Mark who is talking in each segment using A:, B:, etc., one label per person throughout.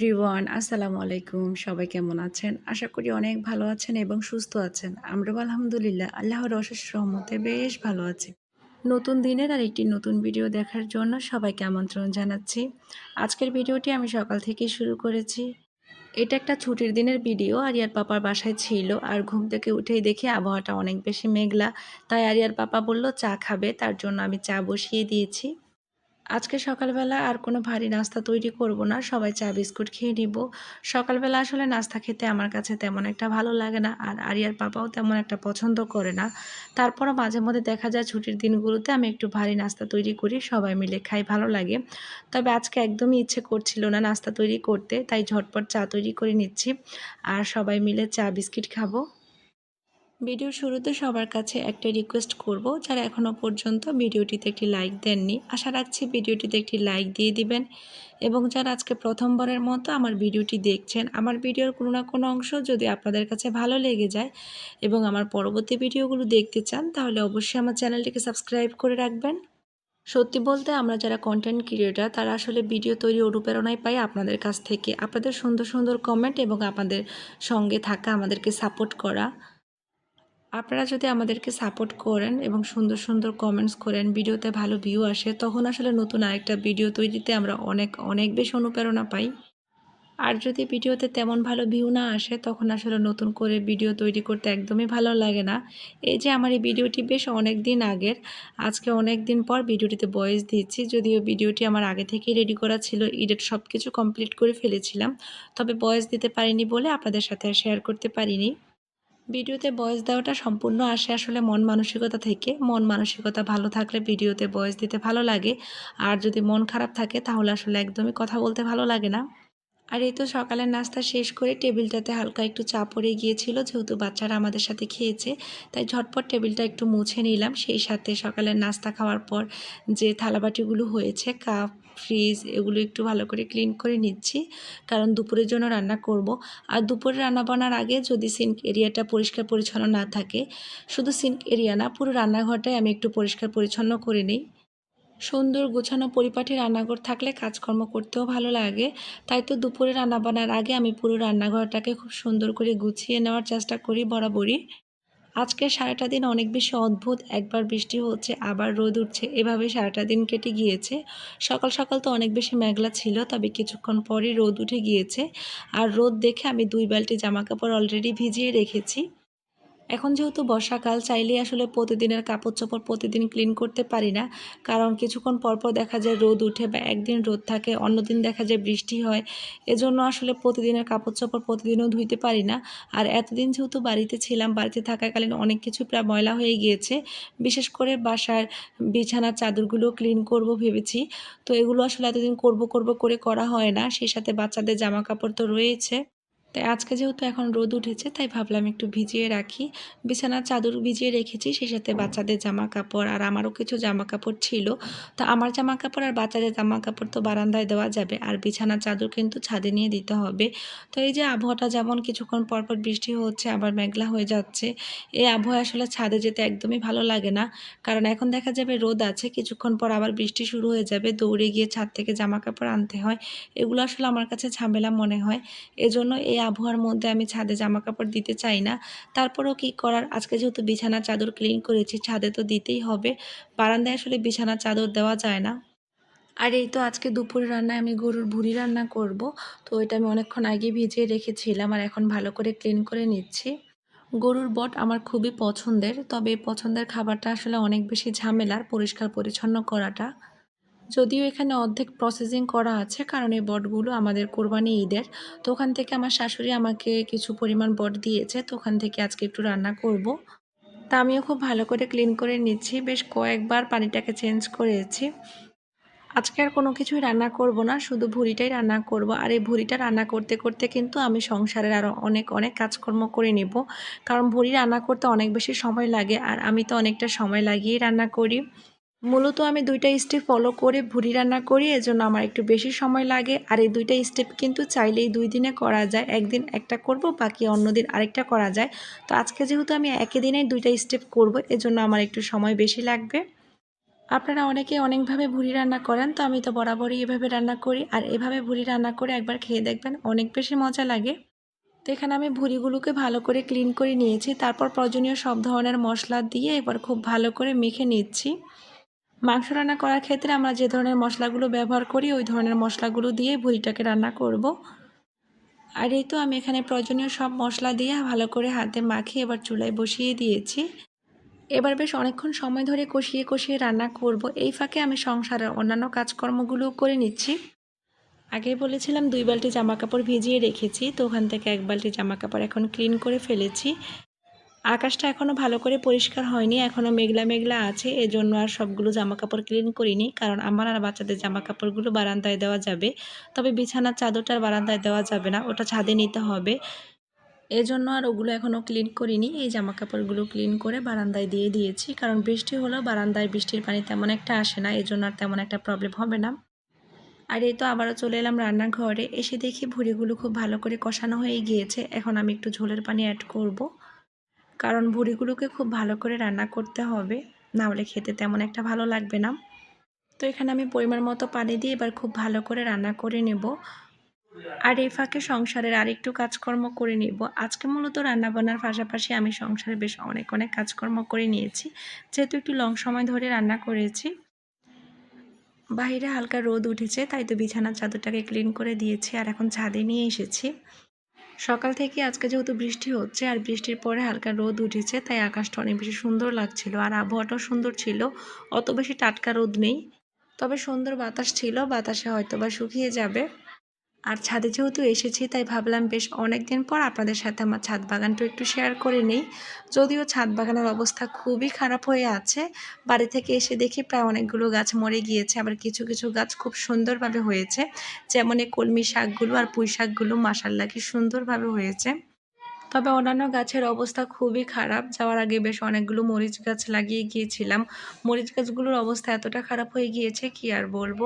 A: Everyone, আসসালামু আলাইকুম। সবাই কেমন আছেন? আশা করি অনেক ভালো আছেন এবং সুস্থ আছেন। আমরাও আলহামদুলিল্লাহ আল্লাহর অশেষ রহমতে বেশ ভালো আছি। নতুন দিনের আর একটি নতুন ভিডিও দেখার জন্য সবাইকে আমন্ত্রণ জানাচ্ছি। আজকের ভিডিওটি আমি সকাল থেকে শুরু করেছি। এটা একটা ছুটির দিনের ভিডিও। আরিয়ার পাপার বাসায় ছিল আর ঘুম থেকে উঠেই দেখি আবহাওয়াটা অনেক বেশি মেঘলা। তাই আরিয়ার পাপা বলল, চা খাবে। তার জন্য আমি চা বসিয়ে দিয়েছি। আজকে সকালবেলা আর কোনো ভারী নাস্তা তৈরি করব না, সবাই চা, বিস্কুট খেয়ে নিব। সকালবেলা আসলে নাস্তা খেতে আমার কাছে তেমন একটা ভালো লাগে না আর আরিয়ার পাপাও তেমন একটা পছন্দ করে না। তারপরও মাঝে মধ্যে দেখা যায় ছুটির দিনগুলোতে আমি একটু ভারী নাস্তা তৈরি করি, সবাই মিলে খাই, ভালো লাগে। তবে আজকে একদমই ইচ্ছে করছিল না নাস্তা তৈরি করতে, তাই ঝটপট চা তৈরি করে নিচ্ছি। আর সবাই মিলে চা, বিস্কিট খাব। ভিডিওর শুরুতে সবার কাছে একটা রিকোয়েস্ট করব, যারা এখনও পর্যন্ত ভিডিওটিতে একটি লাইক দেননি, আশা রাখছি ভিডিওটিতে একটি লাইক দিয়ে দিবেন। এবং যারা আজকে প্রথমবারের মতো আমার ভিডিওটি দেখছেন, আমার ভিডিওর কোনো না কোনো অংশ যদি আপনাদের কাছে ভালো লেগে যায় এবং আমার পরবর্তী ভিডিওগুলো দেখতে চান, তাহলে অবশ্যই আমার চ্যানেলটিকে সাবস্ক্রাইব করে রাখবেন। সত্যি বলতে আমরা যারা কন্টেন্ট ক্রিয়েটার তারা আসলে ভিডিও তৈরি অনুপ্রেরণায় পাই আপনাদের কাছ থেকে। আপনাদের সুন্দর সুন্দর কমেন্ট এবং আপনাদের সঙ্গে থাকা, আমাদেরকে সাপোর্ট করা। আপনারা যদি আমাদেরকে সাপোর্ট করেন এবং সুন্দর সুন্দর কমেন্টস করেন, ভিডিওতে ভালো ভিউ আসে, তখন আসলে নতুন আরেকটা ভিডিও তৈরিতে আমরা অনেক অনেক বেশি অনুপ্রেরণা পাই। আর যদি ভিডিওতে তেমন ভালো ভিউ না আসে, তখন আসলে নতুন করে ভিডিও তৈরি করতে একদমই ভালো লাগে না। এই যে আমার এই ভিডিওটি বেশ অনেক দিন আগের, আজকে অনেক দিন পর ভিডিওটিতে বয়েস দিচ্ছি, যদিও ভিডিওটি আমার আগে থেকেই রেডি করা ছিল ইডেট সব কিছু কমপ্লিট করে ফেলেছিলাম, তবে বয়েস দিতে পারিনি বলে আপনাদের সাথে শেয়ার করতে পারিনি। ভিডিওতে বয়স দেওয়াটা সম্পূর্ণ আসে আসলে মন মানসিকতা থেকে। মন মানসিকতা ভালো থাকলে ভিডিওতে বয়স দিতে ভালো লাগে। আর যদি মন খারাপ থাকে, তাহলে আসলে একদমই কথা বলতে ভালো লাগে না। আর এই তো সকালের নাস্তা শেষ করে টেবিলটাতে হালকা একটু চা পড়ে গিয়েছিল, যেহেতু বাচ্চারা আমাদের সাথে খেয়েছে। তাই ঝটপট টেবিলটা একটু মুছে নিলাম। সেই সাথে সকালের নাস্তা খাওয়ার পর যে থালাবাটিগুলো হয়েছে, কাপ ফ্রিজ এগুলো একটু ভালো করে ক্লিন করে নিচ্ছি। কারণ দুপুরের জন্য রান্না করব। আর দুপুরে রান্না বান্নার আগে যদি সিঙ্ক এরিয়াটা পরিষ্কার পরিচ্ছন্ন না থাকে, শুধু সিঙ্ক এরিয়া না, পুরো রান্নাঘরটাই আমি একটু পরিষ্কার পরিচ্ছন্ন করে নিই। সুন্দর গোছানো পরিপাটি রান্নাঘর থাকলে কাজকর্ম করতেও ভালো লাগে। তাই তো দুপুরে রান্না বান্নার আগে আমি পুরো রান্নাঘরটাকে খুব সুন্দর করে গুছিয়ে নেওয়ার চেষ্টা করি বরাবরই। আজকে সারাটা দিন অনেক বেশি অদ্ভুত, একবার বৃষ্টি হচ্ছে, আবার রোদ উঠছে, এভাবে সারাটা দিন কেটে গিয়েছে। সকাল সকাল তো অনেক বেশি মেঘলা ছিল, তবে কিছুক্ষণ পরই রোদ উঠে গিয়েছে। আর রোদ দেখে আমি দুই বালটি জামা কাপড় অলরেডি ভিজিয়ে রেখেছি। এখন যেহেতু বর্ষাকাল, চাইলেই আসলে প্রতিদিনের কাপড় চোপড় প্রতিদিন ক্লিন করতে পারি না। কারণ কিছুক্ষণ পরপর দেখা যায় রোদ উঠে বা একদিন রোদ থাকে, অন্যদিন দেখা যায় বৃষ্টি হয়। এজন্য আসলে প্রতিদিনের কাপড় চোপড় প্রতিদিনও ধুইতে পারি না। আর এতদিন যেহেতু বাড়িতে ছিলাম, বাড়িতে থাকাকালীন অনেক কিছু প্রায় ময়লা হয়ে গিয়েছে। বিশেষ করে বাসার বিছানার চাদরগুলো ক্লিন করব ভেবেছি। তো এগুলো আসলে এতদিন করব করব করে করা হয় না। সেই সাথে বাচ্চাদের জামা কাপড় তো রয়েছে। তাই আজকে যেহেতু এখন রোদ উঠেছে, তাই ভাবলাম একটু ভিজিয়ে রাখি। বিছানার চাদর ভিজিয়ে রেখেছি, সেই সাথে বাচ্চাদের জামা কাপড় আর আমারও কিছু জামা কাপড় ছিল। তো আমার জামা কাপড় আর বাচ্চাদের জামা কাপড় তো বারান্দায় দেওয়া যাবে, আর বিছানার চাদর কিন্তু ছাদে নিয়ে দিতে হবে। তো এই যে আবহাওয়াটা যেমন কিছুক্ষণ পরপর বৃষ্টি হচ্ছে, আবার মেঘলা হয়ে যাচ্ছে, এই আবহাওয়া আসলে ছাদে যেতে একদমই ভালো লাগে না। কারণ এখন দেখা যাবে রোদ আছে, কিছুক্ষণ পর আবার বৃষ্টি শুরু হয়ে যাবে, দৌড়ে গিয়ে ছাদ থেকে জামা কাপড় আনতে হয়। এগুলো আসলে আমার কাছে ঝামেলা মনে হয়। এজন্য এই আবহাওয়ার মধ্যে আমি ছাদে জামা কাপড় দিতে চাই না। তারপরেও কি করার? আজকে যেহেতু বিছানার চাদর ক্লিন করেছি, ছাদে তো দিতেই হবে। বারান্দায় আসলে বিছানার চাদর দেওয়া যায় না। আর এই তো আজকে দুপুরে রান্নায় আমি গরুর ভুড়ি রান্না করব। তো এটা আমি অনেকক্ষণ আগে ভিজিয়ে রেখেছিলাম আর এখন ভালো করে ক্লিন করে নিচ্ছি। গরুর বট আমার খুবই পছন্দের, তবে পছন্দের খাবারটা আসলে অনেক বেশি ঝামেলার পরিষ্কার পরিচ্ছন্ন করাটা। যদিও এখানে অর্ধেক প্রসেসিং করা আছে, কারণ এই বটগুলো আমাদের কোরবানি ঈদের। তো ওখান থেকে আমার শাশুড়ি আমাকে কিছু পরিমাণ বট দিয়েছে, তো ওখান থেকে আজকে একটু রান্না করব। তা আমিও খুব ভালো করে ক্লিন করে নিচ্ছি, বেশ কয়েকবার পানিটাকে চেঞ্জ করেছি। আজকে আর কোনো কিছুই রান্না করব না, শুধু ভুড়িটাই রান্না করব। আর এই ভুড়িটা রান্না করতে করতে কিন্তু আমি সংসারের আরও অনেক অনেক কাজকর্ম করে নেব। কারণ ভুড়ি রান্না করতে অনেক বেশি সময় লাগে, আর আমি তো অনেকটা সময় লাগিয়েই রান্না করি। মূলত আমি দুইটা স্টেপ ফলো করে ভুড়ি রান্না করি, এজন্য আমার একটু বেশি সময় লাগে। আর এই দুইটা স্টেপ কিন্তু চাইলেই দুই দিনে করা যায়। একদিন একটা করব, বাকি অন্যদিন আরেকটা করা যায়। তো আজকে যেহেতু আমি একই দিনে দুইটা স্টেপ করব, এজন্য আমার একটু সময় বেশি লাগবে। আপনারা অনেকে অনেকভাবে ভুড়ি রান্না করেন, তো আমি তো বরাবরই এভাবে রান্না করি। আর এভাবে ভুড়ি রান্না করে একবার খেয়ে দেখবেন, অনেক বেশি মজা লাগে। তো এখানে আমি ভুড়িগুলোকে ভালো করে ক্লিন করে নিয়েছি। তারপর প্রয়োজনীয় সব ধরনের মশলা দিয়ে এবার খুব ভালো করে মেখে নিচ্ছি। মাংস রান্না করার ক্ষেত্রে আমরা যে ধরনের মশলাগুলো ব্যবহার করি, ওই ধরনের মশলাগুলো দিয়ে ভুড়িটাকে রান্না করব। আর এই তো আমি এখানে প্রয়োজনীয় সব মশলা দিয়ে ভালো করে হাতে মাখিয়ে এবার চুলায় বসিয়ে দিয়েছি। এবার বেশ অনেকক্ষণ সময় ধরে কষিয়ে কষিয়ে রান্না করব। এই ফাঁকে আমি সংসারের অন্যান্য কাজকর্মগুলোও করে নিচ্ছি। আগে বলেছিলাম, দুই বালতি জামা কাপড় ভিজিয়ে রেখেছি। তো ওখান থেকে এক বালতি জামা কাপড় এখন ক্লিন করে ফেলেছি। আকাশটা এখনও ভালো করে পরিষ্কার হয়নি এখনও মেঘলা মেঘলা আছে, এজন্য আর সবগুলো জামা কাপড় ক্লিন করিনি, কারণ আমার আর বাচ্চাদের জামা কাপড়গুলো বারান্দায় দেওয়া যাবে। তবে বিছানার চাদরটার বারান্দায় দেওয়া যাবে না, ওটা ছাদে নিতে হবে। এজন্য আর ওগুলো এখনও ক্লিন করিনি, এই জামা কাপড়গুলো ক্লিন করে বারান্দায় দিয়ে দিয়েছি, কারণ বৃষ্টি হলেও বারান্দায় বৃষ্টির পানি তেমন একটা আসে না, এজন্য আর তেমন একটা প্রবলেম হবে না। আর এই তো আবারও চলে এলাম রান্নাঘরে, এসে দেখি ভুড়িগুলো খুব ভালো করে কষানো হয়ে গিয়েছে, এখন আমি একটু ঝোলের পানি অ্যাড করব। কারণ ভুড়িগুলোকে খুব ভালো করে রান্না করতে হবে। না হলে খেতে তেমন একটা ভালো লাগবে না। তো এখানে আমি পরিমাণ মতো পানি দিয়ে এবার খুব ভালো করে রান্না করে নেব। আর এই ফাঁকে সংসারের আরেকটু কাজকর্ম করে নিব। আজকে মূলত রান্নাবান্নার পাশাপাশি আমি সংসারে বেশ অনেক অনেক কাজকর্ম করে নিয়েছি। যেহেতু একটু লং সময় ধরে রান্না করেছি। বাইরে হালকা রোদ উঠেছে, তাই তো বিছানার চাদরটাকে ক্লিন করে দিয়েছি। আর এখন ছাদে নিয়ে এসেছি। সকাল থেকে আজকে যেহেতু বৃষ্টি হচ্ছে আর বৃষ্টির পরে হালকা রোদ উঠেছে, তাই আকাশটা অনেক বেশি সুন্দর লাগছিল আর আবহাওয়াটাও সুন্দর ছিল, অত বেশি টাটকা রোদ নেই। তবে সুন্দর বাতাস ছিল, বাতাসে হয়তো বা শুকিয়ে যাবে। আর ছাদে যেহেতু এসেছি, তাই ভাবলাম বেশ অনেক দিন পর আপনাদের সাথে আমার ছাদ বাগানটা একটু শেয়ার করে নিই। যদিও ছাদ বাগানের অবস্থা খুবই খারাপ হয়ে আছে, বাড়ি থেকে এসে দেখি প্রায় অনেকগুলো গাছ মরে গিয়েছে, আবার কিছু কিছু গাছ খুব সুন্দরভাবে হয়েছে। যেমন এই কলমি শাকগুলো আর পুঁই শাকগুলো মাসাল্লা কি সুন্দরভাবে হয়েছে। তবে অন্যান্য গাছের অবস্থা খুবই খারাপ, যাওয়ার আগে বেশ অনেকগুলো মরিচ গাছ লাগিয়ে গিয়েছিলাম। মরিচ গাছগুলোর অবস্থা এতটা খারাপ হয়ে গিয়েছে, কি আর বলব?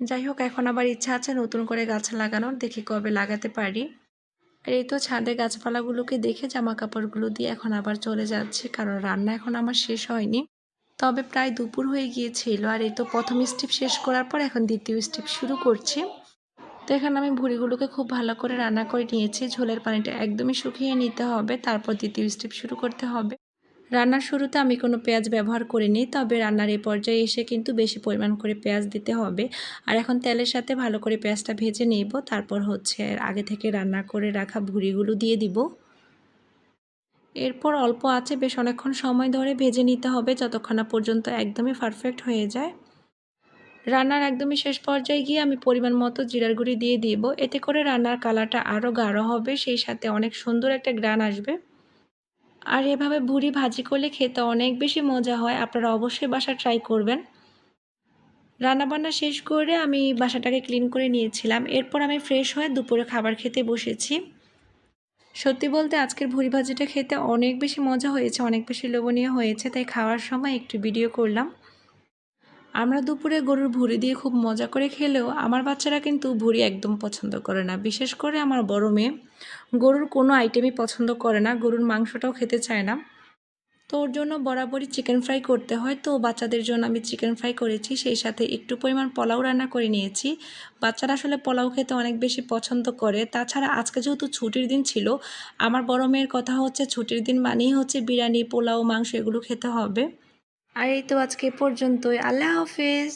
A: যাই হোক, এখন আবার ইচ্ছা আছে নতুন করে গাছ লাগানোর, দেখি কবে লাগাতে পারি। আর এই তো ছাদে গাছপালাগুলোকে দেখে জামা কাপড়গুলো দিয়ে এখন আবার চলে যাচ্ছে, কারণ রান্না এখন আমার শেষ হয়নি। তবে প্রায় দুপুর হয়ে গিয়েছিল, আর এই তো প্রথম স্টেপ শেষ করার পর এখন দ্বিতীয় স্টেপ শুরু করছি। তো এখানে আমি ভুড়িগুলোকে খুব ভালো করে রান্না করে নিয়েছি, ঝোলের পানিটা একদমই শুকিয়ে নিতে হবে, তারপর দ্বিতীয় স্টেপ শুরু করতে হবে। রান্নার শুরুতে আমি কোনো পেঁয়াজ ব্যবহার করিনি, তবে রান্নার এই পর্যায়ে এসে কিন্তু বেশি পরিমাণ করে পেঁয়াজ দিতে হবে। আর এখন তেলের সাথে ভালো করে পেঁয়াজটা ভেজে নেব, তারপর হচ্ছে আগে থেকে রান্না করে রাখা ভুড়িগুলো দিয়ে দিব। এরপর অল্প আছে বেশ অনেকক্ষণ সময় ধরে ভেজে নিতে হবে, যতক্ষণ না পর্যন্ত একদমই পারফেক্ট হয়ে যায়। রান্নার একদমই শেষ পর্যায়ে গিয়ে আমি পরিমাণ মতো জিরার গুঁড়ি দিয়ে দিব, এতে করে রান্নার কালারটা আরও গাঢ় হবে, সেই সাথে অনেক সুন্দর একটা গ্রান আসবে। আর এভাবে ভুড়ি ভাজি করলে খেতে অনেক বেশি মজা হয়। আপনারা অবশ্যই বাসা ট্রাই করবেন। রান্নাবান্না শেষ করে আমি বাসাটাকে ক্লিন করে নিয়েছিলাম। এরপর আমি ফ্রেশ হয়ে দুপুরে খাবার খেতে বসেছি। সত্যি বলতে আজকের ভুড়ি ভাজিটা খেতে অনেক বেশি মজা হয়েছে, অনেক বেশি লোভনীয় হয়েছে, তাই খাওয়ার সময় একটু ভিডিও করলাম। আমরা দুপুরে গরুর ভুড়ি দিয়ে খুব মজা করে খেলেও আমার বাচ্চারা কিন্তু ভুড়ি একদম পছন্দ করে না। বিশেষ করে আমার বড় মেয়ে। গরুর কোনো আইটেমই পছন্দ করে না, গরুর মাংসটাও খেতে চায় না। তো ওর জন্য বরাবরই চিকেন ফ্রাই করতে হয়। তো বাচ্চাদের জন্য আমি চিকেন ফ্রাই করেছি, সেই সাথে একটু পরিমাণ পোলাও রান্না করে নিয়েছি। বাচ্চারা আসলে পোলাও খেতে অনেক বেশি পছন্দ করে। তাছাড়া আজকে যেহেতু ছুটির দিন ছিল, আমার বড় মেয়ের কথা হচ্ছে ছুটির দিন মানেই হচ্ছে বিরিয়ানি, পোলাও, মাংস এগুলো খেতে হবে। আর এই তো আজকে পর্যন্তই। আল্লাহ হাফেজ।